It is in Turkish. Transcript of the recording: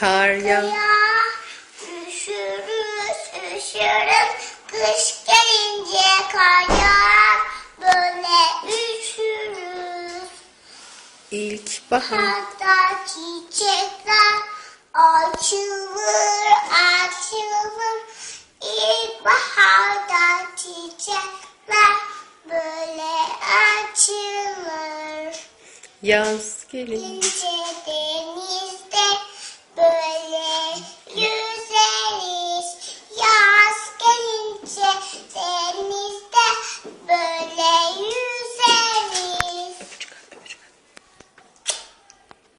Kar yağ. Üşürüz üşürüz kış gelince kar yağar böyle üşürüz. İlkbahar. Hatta çiçekler açılır açılır İlkbaharda çiçekler böyle açılır Yaz gelince. Deniz